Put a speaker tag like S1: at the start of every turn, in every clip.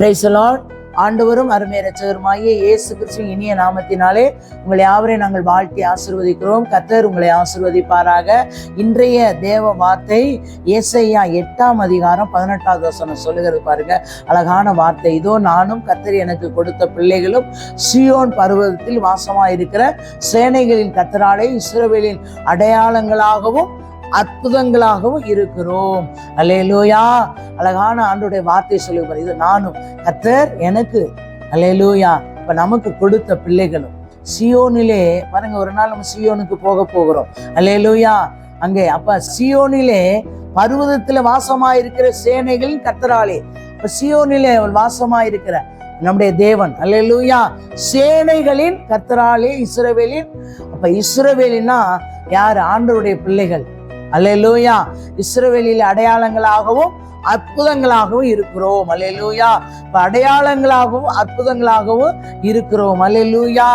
S1: பிரைசலாட் ஆண்டவரும் அருமை ரச்சகருமாகிய இயேசு கிறிஸ்துவின் இனிய நாமத்தினாலே உங்களை யாவரையும் நாங்கள் வாழ்த்தி ஆசிர்வதிக்கிறோம். கத்தர் உங்களை ஆசிர்வதிப்பாராக. இன்றைய தேவ வார்த்தை ஏசையா எட்டாம் அதிகாரம் பதினெட்டாவது வசனம் சொல்லுகிறது பாருங்க. அழகான வார்த்தை. இதோ நானும் கத்தர் எனக்கு கொடுத்த பிள்ளைகளும் சியோன் பருவத்தில் வாசமாயிருக்கிற சேனைகளின் கத்தராலே இஸ்ரவேலின் அடையாளங்களாகவும் அற்புதங்களாகவும் இருக்கிறோம். அல்லேலூயா அழகான ஆண்டுடைய வார்த்தை சொல்லுவார் இது நானும் கத்தர் எனக்கு அல்லேலூயா இப்ப நமக்கு கொடுத்த பிள்ளைகளும் சியோனிலே பாருங்க ஒரு நாள் நம்ம சியோனுக்கு போக போகிறோம். அல்லேலூயா அங்கே அப்ப சியோனிலே பர்வதத்துல வாசமாயிருக்கிற சேனைகளின் கத்தராலே இப்ப சியோனிலே அவள் வாசமாயிருக்கிற நம்முடைய தேவன். அல்லேலூயா சேனைகளின் கத்தராலே இஸ்ரவேலின் அப்ப இஸ்ரவேலினா யார்? ஆண்டவருடைய பிள்ளைகள். அல்லேலூயா. இஸ்ரவேலில் அடையாளங்களாகவும் அற்புதங்களாகவும் இருக்கிறோம். அல்லேலூயா. இப்போ அடையாளங்களாகவும் அற்புதங்களாகவும் இருக்கிறோம். அல்லேலூயா.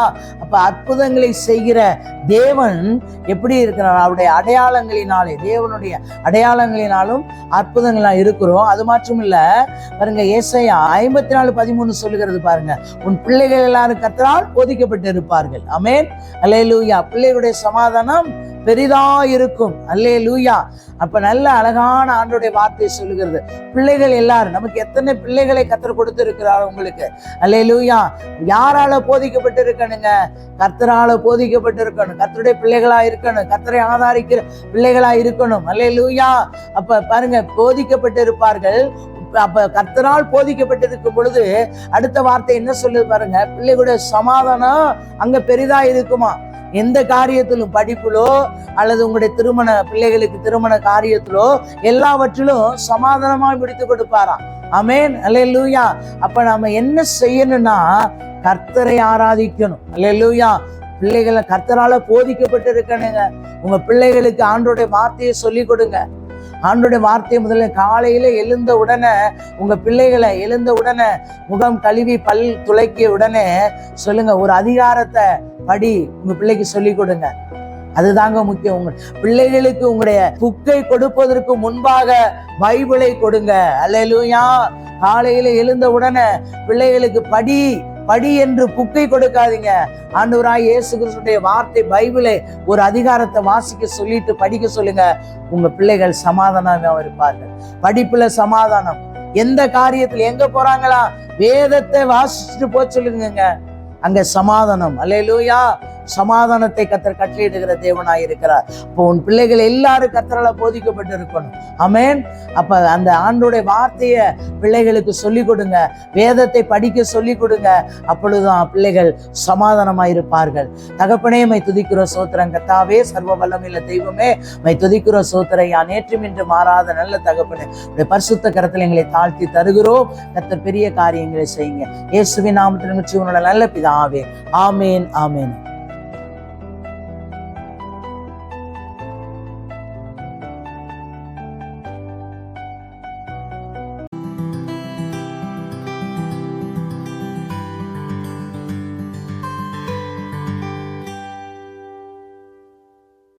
S1: அப்ப அற்புதங்களை செய்கிற தேவன் எப்படி இருக்கிறார்? அவருடைய அடையாளங்களினாலே தேவனுடைய அடையாளங்களினாலும் அற்புதங்களா இருக்கிறோம். அது மாற்றம் இல்ல பாருங்க ஏசையா ஐம்பத்தி நாலு பதிமூணு சொல்லுகிறது பாருங்க. உன் பிள்ளைகள் எல்லாரும் கத்தரால் ஒதுக்கப்பட்டு இருப்பார்கள் அமேன் அல்லேலூயா. பிள்ளைகளுடைய சமாதானம் பெரிதா இருக்கும் அல்லே லூயா அப்ப நல்ல அழகான ஆண்டுடைய வார்த்தை சொல்லுகிறது. பிள்ளைகள் எல்லாரும் நமக்கு எத்தனை பிள்ளைகளை கத்தர் கொடுத்து இருக்கிறார் உங்களுக்கு? அல்லே லூயா யாரால போதிக்கப்பட்டு இருக்கணுங்க கர்த்தரால போதிக்கப்பட்டு இருக்கணும் கர்த்தருடைய பிள்ளைகளா இருக்கணும். கர்த்தரை ஆதாரிக்கிற பிள்ளைகளா இருக்கணும். அல்லே லூயா அப்ப பாருங்க போதிக்கப்பட்டு இருப்பார்கள் அப்ப கர்த்தரால் போதிக்கப்பட்டிருக்கும் பொழுது அடுத்த வார்த்தை என்ன சொல்லுது பாருங்க? பிள்ளைகளுடைய சமாதானம் அங்க பெரிதா இருக்குமா எந்த காரியத்திலும் படிப்பிலோ அல்லது உங்களுடைய திருமண பிள்ளைகளுக்கு திருமண காரியத்திலோ எல்லாவற்றிலும் சமாதானமாக பிடித்து கொடுப்பாராம். அமேன் அல்லேலூயா. அப்ப நாம என்ன செய்யணும்னா கர்த்தரை ஆராதிக்கணும். அல்லேலூயா. பிள்ளைகளை கர்த்தரால போதிக்கப்பட்டு இருக்கணுங்க உங்க பிள்ளைகளுக்கு ஆண்டோடைய வார்த்தையை சொல்லி கொடுங்க. ஆண்டுடைய வார்த்தை முதல்ல காலையில எழுந்த உடனே உங்க பிள்ளைகளை எழுந்த உடனே முகம் கழுவி பல் துளைக்கிய உடனே சொல்லுங்க ஒரு அதிகாரத்தை படி உங்க பிள்ளைக்கு சொல்லி கொடுங்க. அதுதாங்க முக்கியம். உங்க பிள்ளைகளுக்கு உங்களுடைய புக்கை கொடுப்பதற்கு முன்பாக பைபிளை கொடுங்க. அல்லேலூயா காலையில எழுந்த உடனே பிள்ளைகளுக்கு படி படி என்று குக்கை கொடுக்காதீங்க. ஆண்டவராய் இயேசு கிறிஸ்துடைய வார்த்தை பைபிளை ஒரு அதிகாரத்தை வாசிக்க சொல்லிட்டு படிக்க சொல்லுங்க. உங்க பிள்ளைகள் சமாதானமாக இருப்பார்கள். படிப்புல சமாதானம். எந்த காரியத்தில் எங்க போறாங்களா? வேதத்தை வாசிச்சுட்டு போக சொல்லுங்க அங்க சமாதானம். அல்லையிலூயா சமாதானத்தை கத்தர் கட்டளையிடுகிற தேவனாய் இருக்கிறார். இப்போ உன் பிள்ளைகள் எல்லாரும் கத்தரால போதிக்கப்பட்டு இருக்கணும் அமேன் அப்ப அந்த ஆண்டுடைய வார்த்தையை பிள்ளைகளுக்கு சொல்லி கொடுங்க. வேதத்தை படிக்க சொல்லி கொடுங்க. அப்பொழுதுதான் பிள்ளைகள் சமாதானமாய் இருப்பார்கள். தகப்பனே மை துதிக்கிற சோத்திரம் கத்தாவே சர்வ வல்லமையில தெய்வமே மை துதிக்கிற சோத்திரை யான் நேற்றும் இன்று மாறாத நல்ல தகப்பனே உடைய பரிசுத்த கரத்தில் எங்களை தாழ்த்தி தருகிறோம். கத்தர் பெரிய காரியங்களை செய்யுங்க. இயேசுவின் நாமத்தில் உன்னோட நல்ல பிதாவே. ஆமேன் ஆமேன்.